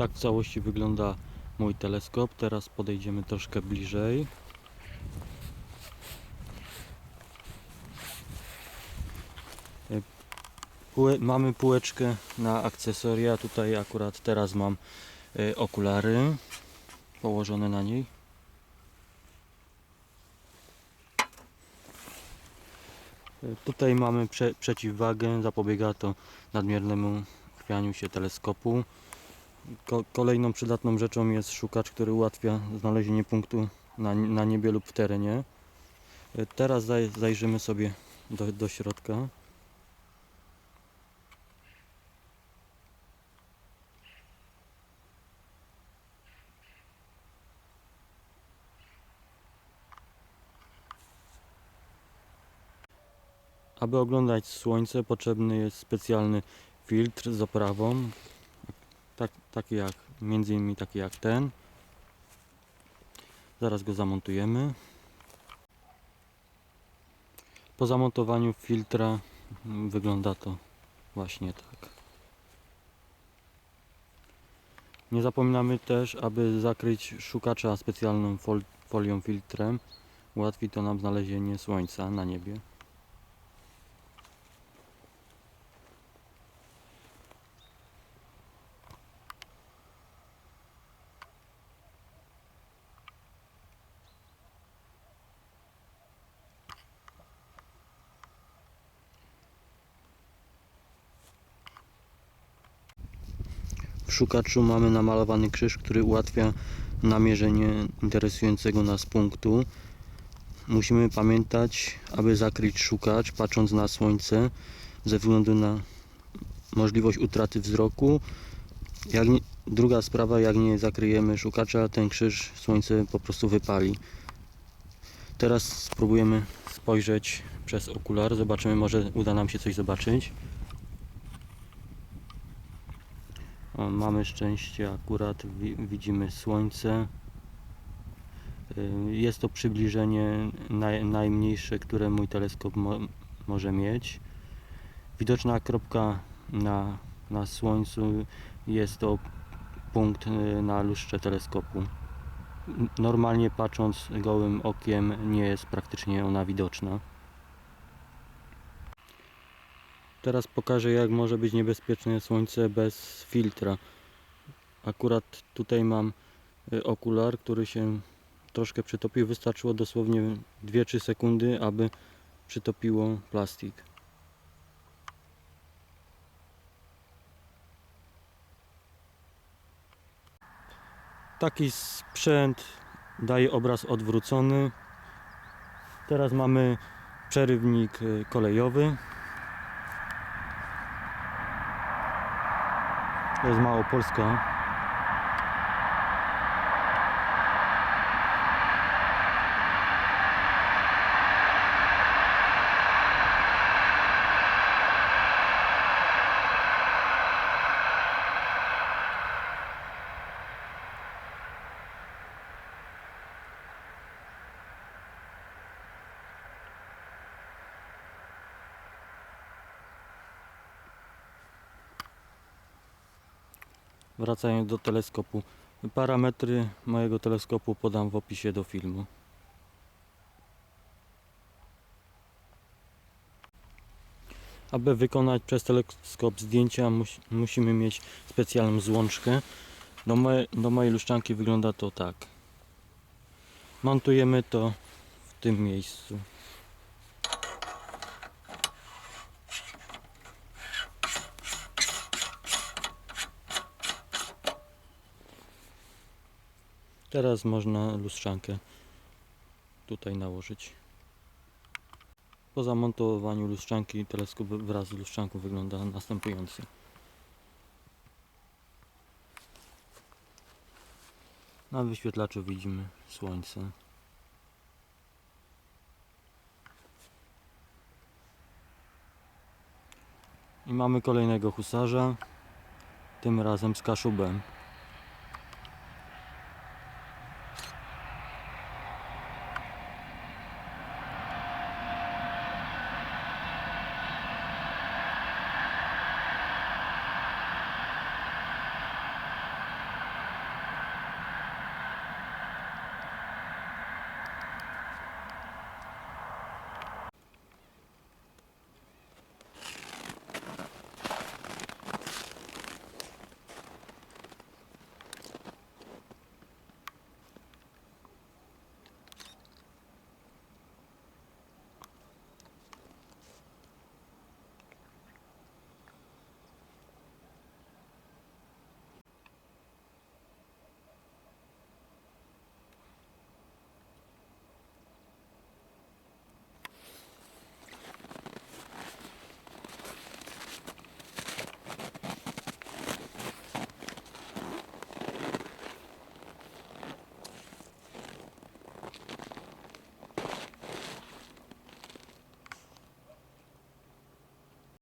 Tak w całości wygląda mój teleskop. Teraz podejdziemy troszkę bliżej. Mamy półeczkę na akcesoria. Tutaj akurat teraz mam e, okulary położone na niej. E, Tutaj mamy prze, przeciwwagę, zapobiega to nadmiernemu chwianiu się teleskopu. Ko kolejną przydatną rzeczą jest szukacz, który ułatwia znalezienie punktu na, na niebie lub w terenie. E, Teraz zaj zajrzymy sobie do, do środka. Aby oglądać słońce potrzebny jest specjalny filtr z oprawą, tak, jak między innymi taki jak ten. Zaraz go zamontujemy. Po zamontowaniu filtra wygląda to właśnie tak. Nie zapominamy też, aby zakryć szukacza specjalną fol folią filtrem. Ułatwi to nam znalezienie słońca na niebie. Szukaczu mamy namalowany krzyż, który ułatwia namierzenie interesującego nas punktu. Musimy pamiętać, aby zakryć szukacz patrząc na słońce ze względu na możliwość utraty wzroku. Jak nie, druga sprawa, jak nie zakryjemy szukacza, ten krzyż słońce po prostu wypali. Teraz spróbujemy spojrzeć przez okular. Zobaczymy, może uda nam się coś zobaczyć. Mamy szczęście, akurat wi widzimy słońce. Y, Jest to przybliżenie naj najmniejsze, które mój teleskop mo może mieć. Widoczna kropka na, na słońcu jest to punkt y, na lustrze teleskopu. Normalnie patrząc gołym okiem nie jest praktycznie ona widoczna. Teraz pokażę jak może być niebezpieczne słońce bez filtra. Akurat tutaj mam y, okular, który się troszkę przytopił. Wystarczyło dosłownie 2-3 sekundy, aby przytopiło plastik. Taki sprzęt daje obraz odwrócony. Teraz mamy przerywnik y, kolejowy. To jest Małopolska. Wracając do teleskopu. Parametry mojego teleskopu podam w opisie do filmu. Aby wykonać przez teleskop zdjęcia mus, musimy mieć specjalną złączkę. Do, moje, do mojej luszczanki wygląda to tak. Montujemy to w tym miejscu. Teraz można lustrzankę tutaj nałożyć. Po zamontowaniu lustrzanki teleskop wraz z lustrzanką wygląda następująco. Na wyświetlaczu widzimy słońce. I mamy kolejnego husarza, tym razem z kaszubem.